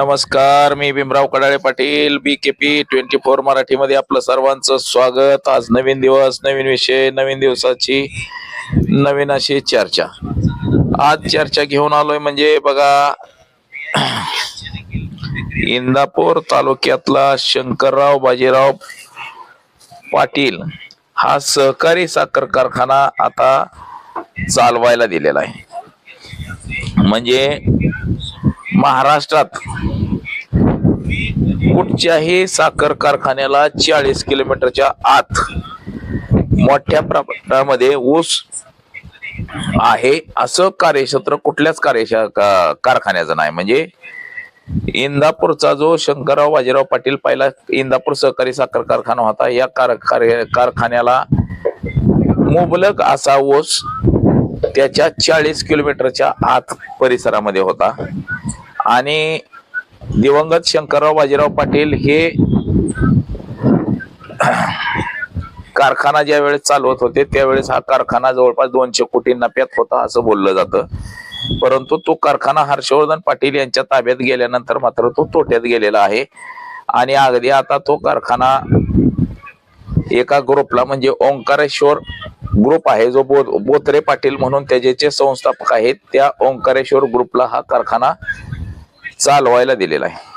नमस्कार मी Bhimrao Kadale Patil B K P twenty four मराठीमध्ये आपलं सर्वांचं स्वागत. आज नवीन दिवस नवीन विषय नवीन दिवसाची नवीन अशी चर्चा. आज चर्चा घेऊन आलोय म्हणजे बघा इंदापूर तालुक्यातला शंकरराव बाजीराव पाटील हा सहकारी साखर कारखाना आता चालवायला दिलेला आहे. म्हणजे महाराष्ट्रात कुठच्याही साखर कारखान्याला चाळीस किलोमीटरच्या आत मोठ्या प्रमाणामध्ये ऊस आहे. असं कार्यक्षेत्र कुठल्याच कार्यक्षा कारखान्याचं नाही. म्हणजे इंदापूरचा जो शंकरराव बाजीराव पाटील पहिला इंदापूर सहकारी साखर कारखाना होता या कार कार्य- कारखान्याला मुबलक असा ऊस त्याच्या चाळीस किलोमीटरच्या आत परिसरामध्ये होता. आणि दिवंगत शंकरराव बाजीराव पाटील हे कारखाना ज्या वेळेस चालवत होते त्यावेळेस हा कारखाना जवळपास दोनशे कोटी नफ्यात होता असं बोललं जातं. परंतु तो कारखाना हर्षवर्धन पाटील यांच्या ताब्यात गेल्यानंतर मात्र तो तोट्यात गेलेला आहे. आणि अगदी आता तो कारखाना एका ग्रुपला म्हणजे ओंकारेश्वर ग्रुप आहे जो बो बोत्रे पाटील म्हणून त्याचे जे संस्थापक आहेत त्या ओंकारेश्वर ग्रुपला हा कारखाना चालवायला दिलेला आहे.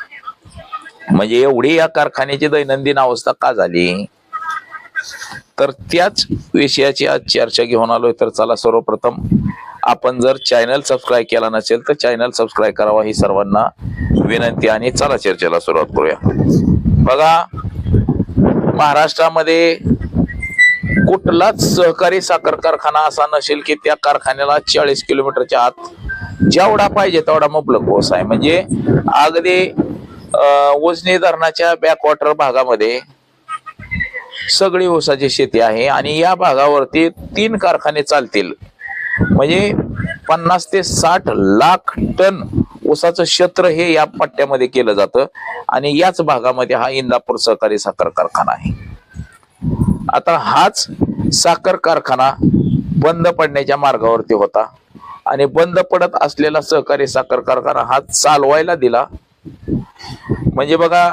म्हणजे एवढी या कारखान्याची दैनंदिन अवस्था का झाली? तर त्याच विषयाची आज चर्चा घेऊन आलोय. तर चला सर्वप्रथम आपण जर चॅनल सबस्क्राईब केला नसेल तर चॅनल सबस्क्राईब करावा ही सर्वांना विनंती आणि चला चर्चेला सुरुवात करूया. बघा महाराष्ट्रामध्ये कुठलाच सहकारी साखर कारखाना असा नसेल की त्या कारखान्याला चाळीस किलोमीटरच्या आत जेवढा पाहिजे तेवढा मुबलक ओस आहे. म्हणजे अगदी वजनी उजनी धरणाच्या बॅकवॉटर भागामध्ये सगळी ऊसाची शेती आहे आणि या भागावरती तीन कारखाने चालतील. म्हणजे पन्नास ते साठ लाख टन ऊसाचं क्षेत्र हे या पट्ट्यामध्ये केलं जातं आणि याच भागामध्ये हा इंदापूर सहकारी साखर कारखाना आहे. आता हाच साखर कारखाना बंद पडण्याच्या मार्गावरती होता. आणि बंद पडत असलेला सहकारी साखर कारखाना हा चालवायला दिला. म्हणजे बघा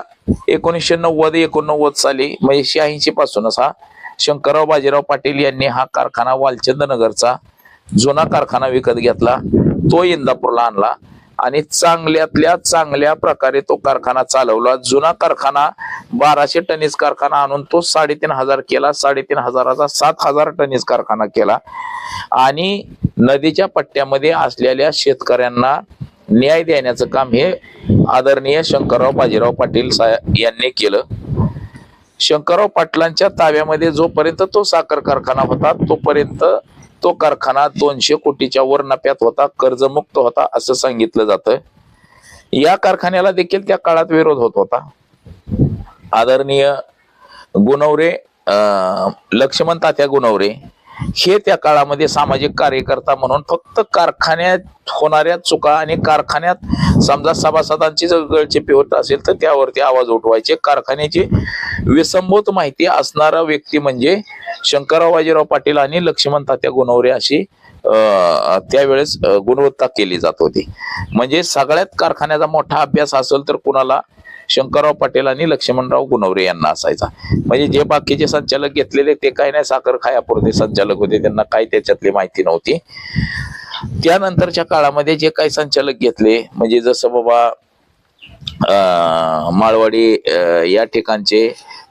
एकोणीसशे नव्वद एकोणनव्वद साली म्हणजे शहाऐंशी पासूनच हा शंकरराव बाजीराव पाटील यांनी हा कारखाना वालचंद नगरचा जुना कारखाना विकत घेतला. तो इंदापूरला आणला. आणि चांगल्यातल्या चांगल्या प्रकारे तो कारखाना चालवला. जुना कारखाना बाराशे टनीस कारखाना आणून तो साडेतीन हजार केला. साडेतीन हजाराचा सात हजार टनीस कारखाना केला. आणि नदीच्या पट्ट्यामध्ये असलेल्या शेतकऱ्यांना न्याय देण्याचं काम हे आदरणीय शंकरराव बाजीराव पाटील यांनी केलं. शंकरराव पाटलांच्या ताब्यामध्ये जोपर्यंत तो साखर कारखाना होता तोपर्यंत तो कारखाना दोनशे कोटीच्या वर नफ्यात होता कर्जमुक्त होता असं सांगितलं जातं या कारखान्याला देखील त्या काळात विरोध होत होता. आदरणीय गुणवरे अं, लक्ष्मण तात्या गुणवरे हे त्या काळामध्ये सामाजिक कार्यकर्ता म्हणून फक्त कारखान्यात होणाऱ्या चुका आणि कारखान्यात समजा सभासदांची जर गळचेपी होत असेल तर त्यावरती आवाज उठवायचे. कारखान्याची विसंभूत माहिती असणारा व्यक्ती म्हणजे शंकरराव बाजीराव पाटील आणि लक्ष्मण तात्या गुणवरे अशी अं, त्यावेळेस गुणवत्ता केली जात होती. म्हणजे सगळ्यात कारखान्याचा मोठा अभ्यास असेल तर कुणाला? शंकरराव पाटील आणि लक्ष्मणराव गुणवरे यांना असायचा. म्हणजे जे बाकीचे संचालक घेतलेले ते काही नाही साखर खायापुरते संचालक होते त्यांना काही त्याच्यातली माहिती नव्हती. त्यानंतरच्या काळामध्ये जे काही संचालक घेतले म्हणजे जसं बाबा अं, माळवाडी या ठिकाणचे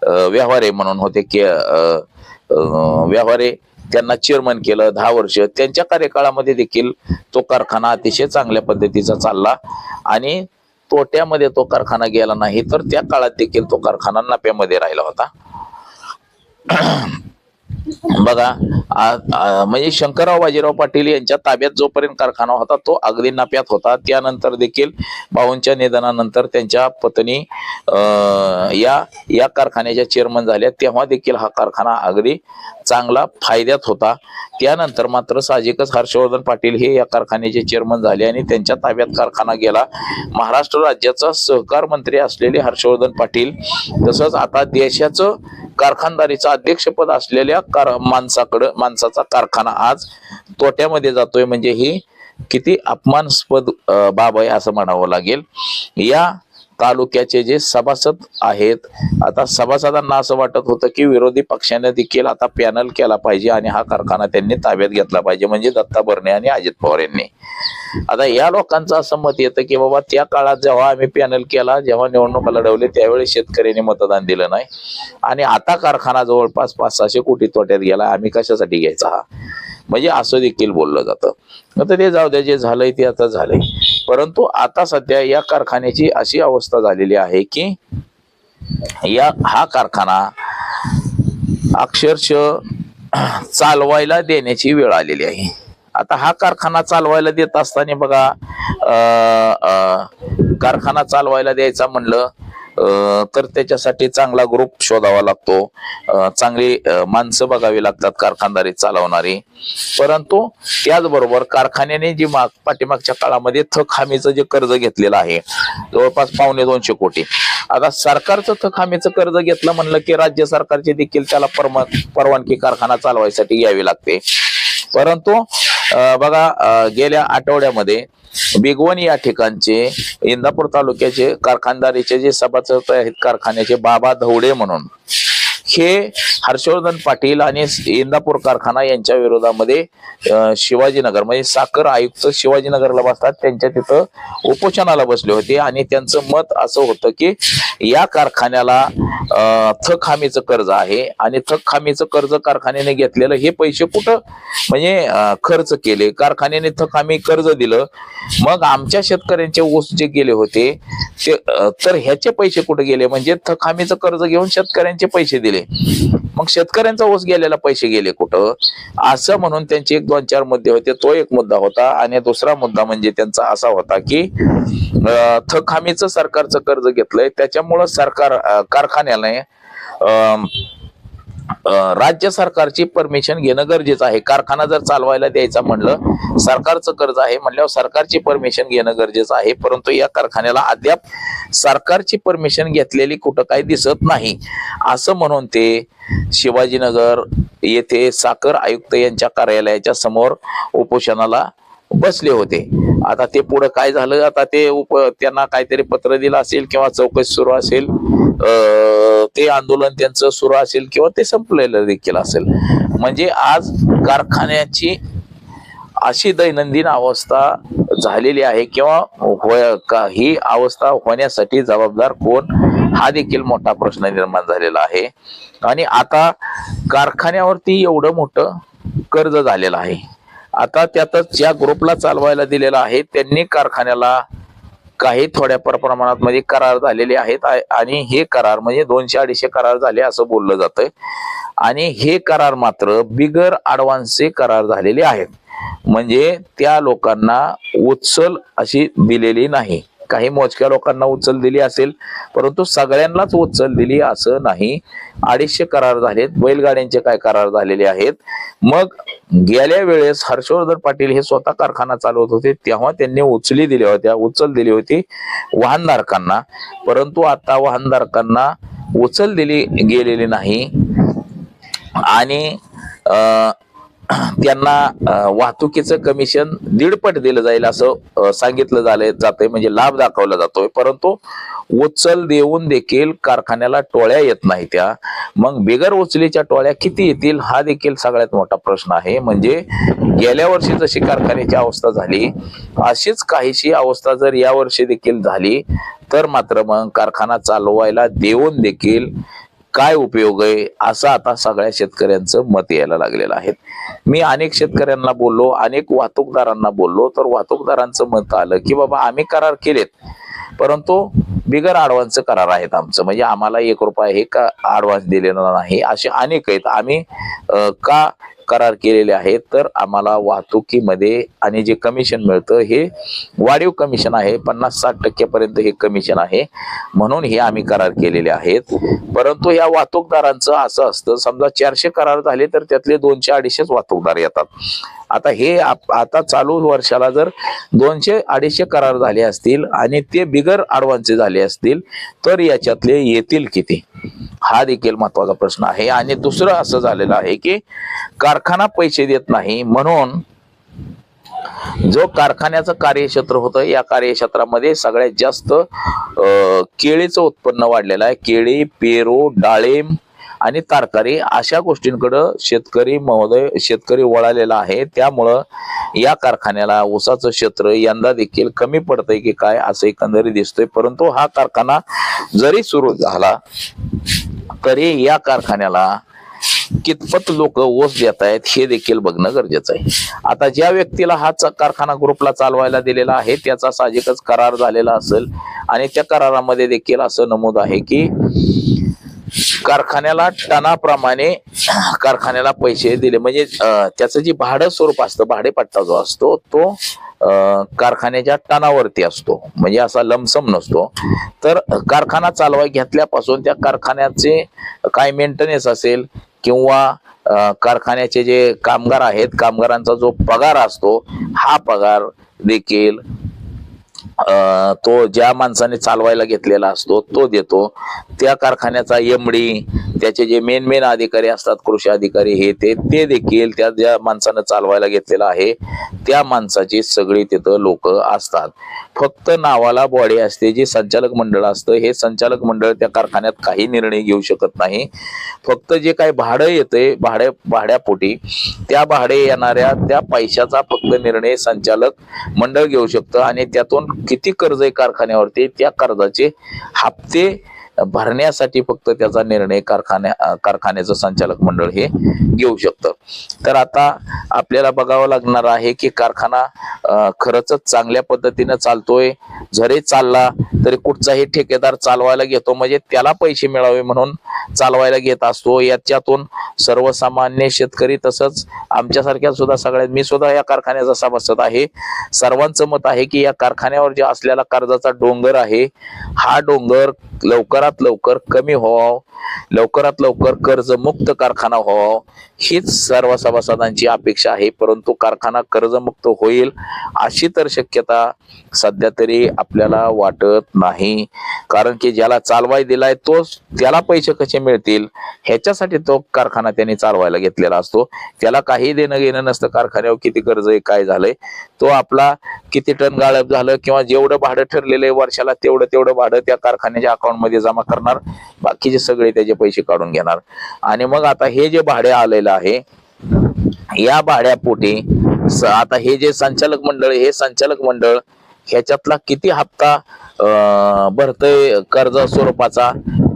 अं, व्यवहारे म्हणून होते की व्यवहारे त्यांना चेअरमन केलं दहा वर्ष. त्यांच्या कार्यकाळामध्ये देखील तो कारखाना अतिशय चांगल्या पद्धतीचा चालला आणि तोट्यामध्ये तो कारखाना गेला नाही तर त्या काळात देखील तो कारखाना नफ्यामध्ये राहिला होता. बघा म्हणजे शंकरराव बाजीराव पाटील यांच्या ताब्यात जोपर्यंत कारखाना होता तो अगदी नाप्यात होता. त्यानंतर देखील भाऊंच्या निधनानंतर त्यांच्या पत्नी या या कारखान्याच्या चेअरमन झाल्या. तेव्हा देखील हा कारखाना अगदी चांगला फायद्यात होता. त्यानंतर मात्र साहजिकच हर्षवर्धन पाटील हे या कारखान्याचे चेअरमन झाले आणि त्यांच्या ताब्यात कारखाना गेला. महाराष्ट्र राज्याचा सहकार मंत्री असलेले हर्षवर्धन पाटील तसंच आता देशाचं कारखानदारीचा अध्यक्षपद असलेल्या कार माणसाकडं माणसाचा कारखाना आज तोट्यामध्ये जातोय. म्हणजे ही किती अपमानास्पद बाब आहे असं म्हणावं लागेल. या तालुक्याचे जे सभासद आहेत आता सभासदांना असं वाटत होतं की विरोधी पक्षाने देखील आता पॅनल केला पाहिजे आणि हा कारखाना त्यांनी ताब्यात घेतला पाहिजे म्हणजे दत्ता भरणे आणि अजित पवार यांनी. आता या लोकांचं असं मत येतं की बाबा त्या काळात जेव्हा आम्ही पॅनल केला जेव्हा निवडणुका लढवले त्यावेळी शेतकऱ्यांनी मतदान दिलं नाही. आणि आता कारखाना जवळपास पाच सहाशे कोटी तोट्यात गेला आम्ही कशासाठी घ्यायचा हा? म्हणजे असं देखील बोललं जातं. आता ते जाऊ द्या जे झालंय ते आता झालंय. परंतु आता सध्या या कारखान्याची अशी अवस्था झालेली आहे की या हा कारखाना अक्षरशः चालवायला देण्याची वेळ आलेली आहे. आता हा कारखाना चालवायला देत असताना बघा अं, अं, कारखाना चालवायला द्यायचा म्हणलं तर त्याच्यासाठी चांगला ग्रुप शोधावा लागतो. चांगली माणसं बघावी लागतात कारखानदारी चालवणारी. परंतु त्याचबरोबर कारखान्याने जी माग पाठीमागच्या काळामध्ये थक हमीचं जे कर्ज घेतलेलं आहे जवळपास पावणे दोनशे कोटी. आता सरकारचं थक हमीचं कर्ज घेतलं म्हणलं की राज्य सरकारची देखील त्याला परम परवानगी कारखाना चालवायसाठी घ्यावी लागते. परंतु बघा गेल्या आठवड्यामध्ये बिगवन या ठिकाणचे इंदापूर तालुक्याचे कारखानदारीचे जे सभासद आहेत कारखान्याचे बाबा धवडे म्हणून. हे हर्षवर्धन पाटील आणि इंदापूर कारखाना यांच्या विरोधामध्ये शिवाजीनगर म्हणजे साखर आयुक्त शिवाजीनगरला बसतात. त्यांच्या तिथं उपोषणाला बसले होते आणि त्यांचं मत असं होतं की या कारखान्याला थक हमीचं कर्ज आहे आणि थक हमीचं कर्ज कारखान्याने घेतलेलं हे पैसे कुठं म्हणजे खर्च केले. कारखान्याने थक हमी कर्ज दिलं. मग आमच्या शेतकऱ्यांचे ऊस जे गेले होते ते तर ह्याचे पैसे कुठे गेले? म्हणजे थक हमीचं कर्ज घेऊन शेतकऱ्यांचे पैसे दिले. मग शेतकऱ्यांचा ऊस गेलेला पैसे गेले कुठं? असं म्हणून त्यांचे एक दोन चार मुद्दे होते. तो एक मुद्दा होता आणि दुसरा मुद्दा म्हणजे त्यांचा असा होता की थक हमीचं सरकारचं कर्ज घेतलंय. त्याच्यामुळं सरकार कारखान्याने अं, राज्य सरकारची परमिशन घेणं गरजेचं आहे. कारखाना जर चालवायला द्यायचा म्हणलं सरकारचं कर्ज आहे म्हणल्यावर सरकारची परमिशन घेणं गरजेचं आहे. परंतु या कारखान्याला अद्याप सरकारची परमिशन घेतलेली कुठं काही दिसत नाही. असं म्हणून ते शिवाजीनगर येथे साखर आयुक्त यांच्या कार्यालयाच्या समोर उपोषणाला बसले होते. आता ते पुढं काय झालं? आता ते उप त्यांना काहीतरी पत्र दिलं असेल किंवा चौकशी सुरू असेल. ते आंदोलन त्यांचं सुरू असेल किंवा ते संपलेलं देखील असेल. म्हणजे आज कारखान्याची अशी दैनंदिन अवस्था झालेली आहे किंवा का ही अवस्था होण्यासाठी जबाबदार कोण हा देखील मोठा प्रश्न निर्माण झालेला आहे. आणि आता कारखान्यावरती एवढं मोठं कर्ज झालेलं आहे. आता त्यातच ज्या ग्रुपला चालवायला दिलेलं आहे त्यांनी कारखान्याला काही थोड्या प्रमाणात म्हणजे करार झालेले आहेत. आणि हे करार म्हणजे दोनशे अडीचशे करार झाले असं बोललं जातंय. आणि हे करार मात्र बिगर अडवान्सचे करार झालेले आहेत. म्हणजे त्या लोकांना उचल अशी दिलेली नाही. काही मोजक्या लोकांना उचल दिली असेल परंतु सगळ्यांनाच उचल दिली असं नाही. अडीचशे करार झालेत बैलगाड्यांचे काय करार झालेले आहेत? मग गेल्या वेळेस हर्षवर्धन पाटील हे स्वतः कारखाना चालवत होते तेव्हा त्यांनी उचली दिल्या होत्या उचल दिली होती वाहनधारकांना. परंतु आता वाहनधारकांना उचल दिली गेलेली नाही. आणि अं, त्यांना वाहतुकीचं कमिशन दीडपट दिलं जाईल असं सांगितलं झालं जातंय म्हणजे लाभ दाखवला जातोय. परंतु उचल देऊन देखील कारखान्याला टोळ्या येत नाही त्या मग बिगर उचलीच्या टोळ्या किती येतील हा देखील सगळ्यात मोठा प्रश्न आहे. म्हणजे गेल्या वर्षी जशी कारखान्याची अवस्था झाली अशीच काहीशी अवस्था जर या वर्षी देखील झाली तर मात्र मग कारखाना चालवायला देऊन देखील काय उपयोग आहे? असं आता सगळ्या शेतकऱ्यांचं मत यायला लागलेलं आहे. मी अनेक शेतकऱ्यांना बोललो अनेक वाहतूकदारांना बोललो तर वाहतूकदारांचं मत आलं की बाबा आम्ही करार केलेत. परंतु बिगर आडवान्सचं करार आहेत आमचं. म्हणजे आम्हाला एक रुपया हे का आडवान्स दिलेला नाही असे अनेक आहेत. आम्ही का करार केलेले आहेत तर आम्हाला वाहतुकीमध्ये आणि जे कमिशन मिळतं हे वाढीव कमिशन आहे पन्नास साठ टक्क्यापर्यंत हे कमिशन आहे. म्हणून हे आम्ही करार केलेले आहेत. परंतु या वाहतूकदारांचं असं असतं समजा चारशे करार झाले तर त्यातले दोनशे अडीचशेच वाहतूकदार येतात. आता हे आप- आता चालू वर्षाला जर दोनशे अडीचशे करार झाले असतील आणि ते बिगर आडवांचे झाले असतील तर याच्यातले येतील किती? हा देखील महत्त्वाचा प्रश्न आहे. आणि दुसरं असं झालेलं आहे की कारखाना पैसे देत नाही म्हणून जो कारखान्याचं कार्यक्षेत्र होतं या कार्यक्षेत्रामध्ये सगळ्यात जास्त केळीचं उत्पन्न वाढलेलं आहे. केळी पेरू डाळिंब आणि तरकारी अशा गोष्टींकडं शेतकरी महोदय शेतकरी वळालेला आहे. त्यामुळं या कारखान्याला ऊसाचं क्षेत्र यंदा देखील कमी पडतंय की काय असं एकंदरीत दिसतंय. परंतु हा कारखाना जरी सुरू झाला तरी या कारखान्याला कितपत लोक ओस देत आहेत हे देखील बघणं गरजेचं आहे. आता ज्या व्यक्तीला हा कारखाना ग्रुपला चालवायला दिलेला आहे त्याचा साहजिकच करार झालेला असेल. आणि त्या करारामध्ये देखील असं नमूद आहे की कारखान्याला टनाप्रमाणे कारखान्याला पैसे दिले. म्हणजे त्याचं जे भाडं स्वरूप असतं भाडेपट्टा जो असतो तो कारखान्याच्या टनावरती असतो. म्हणजे असा लमसम नसतो. तर कारखाना चालवाय घेतल्यापासून त्या कारखान्याचे काय मेंटेनन्स असेल किंवा कारखान्याचे जे कामगार आहेत कामगारांचा जो पगार असतो हा पगार देखील तो ज्या माणसाने चालवायला घेतलेला असतो तो देतो. त्या कारखान्याचा एमडी त्याचे जे मेन मेन अधिकारी असतात कृषी अधिकारी हे ते ते देखील त्या ज्या माणसानं चालवायला घेतलेलं आहे त्या माणसाची सगळी तिथं लोक असतात. फक्त नावाला बॉडी असते जे संचालक मंडळ असतं हे संचालक मंडळ त्या कारखान्यात काही निर्णय घेऊ शकत नाही. फक्त जे काही भाडं येतंय भाड्या भाड्यापोटी त्या भाडे येणाऱ्या त्या पैशाचा फक्त निर्णय संचालक मंडळ घेऊ शकतं. आणि त्यातून किती कर्ज आहे कारखान्यावरती त्या कर्जाचे हप्ते भरण्यासाठी फक्त त्याचा निर्णय कारखान्या कारखान्याचं संचालक मंडळ हे घेऊ शकतं. तर आता आपल्याला बघावं लागणार आहे की कारखाना खरंच चांगल्या पद्धतीनं चालतोय. जरी चालला तरी कुठचाही ठेकेदार चालवायला घेतो. म्हणजे त्याला पैसे मिळावे म्हणून चालवायला घेत असतो. याच्यातून सर्वसामान्य शेतकरी तसंच आमच्यासारख्या सुद्धा सगळ्यात मी सुद्धा या कारखान्याचा सभासद आहे. सर्वांचं मत आहे की या कारखान्यावर जे असलेला कर्जाचा डोंगर आहे हा डोंगर लवकरात लवकर कमी व्हावं लवकरात लवकर कर्जमुक्त कारखाना व्हावा हीच सर्व सभासदांची अपेक्षा आहे. परंतु कारखाना कर्जमुक्त होईल अशी तर शक्यता सध्या तरी आपल्याला वाटत नाही. कारण की ज्याला चालवाय दिलाय तो त्याला पैसे कसे मिळतील? ह्याच्यासाठी तो कारखाना त्यांनी चालवायला घेतलेला असतो. त्याला काही देणं घेणं नसतं. कारखान्यावर किती कर्ज आहे काय झालंय? तो आपला किती टन गाळप झालं किंवा जेवढं भाडं ठरलेलं आहे वर्षाला तेवढं तेवढं भाडं त्या कारखान्याच्या अकाउंटमध्ये जमा करणार. बाकीचे सगळे त्याचे पैसे काढून घेणार. आणि मग आता हे जे भाडे आलेलं आहे या भाड्यापोटी स- आता हे जे संचालक मंडळ हे संचालक मंडळ ह्याच्यातला किती हप्ता भरतय कर्ज स्वरूपाचा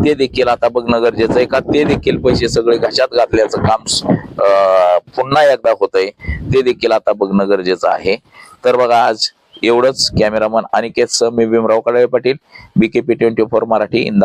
ते देखील आता बघणं गरजेचं आहे का? ते देखील पैसे सगळे घशात घातल्याचं काम पुन्हा एकदा होतंय. ते देखील आता बघणं गरजेचं आहे. तर बघा आज एवढंच. कॅमेरामन अनिकेत सह मी Bhimrao Kadale Patil BKP twenty four Marathi इंदा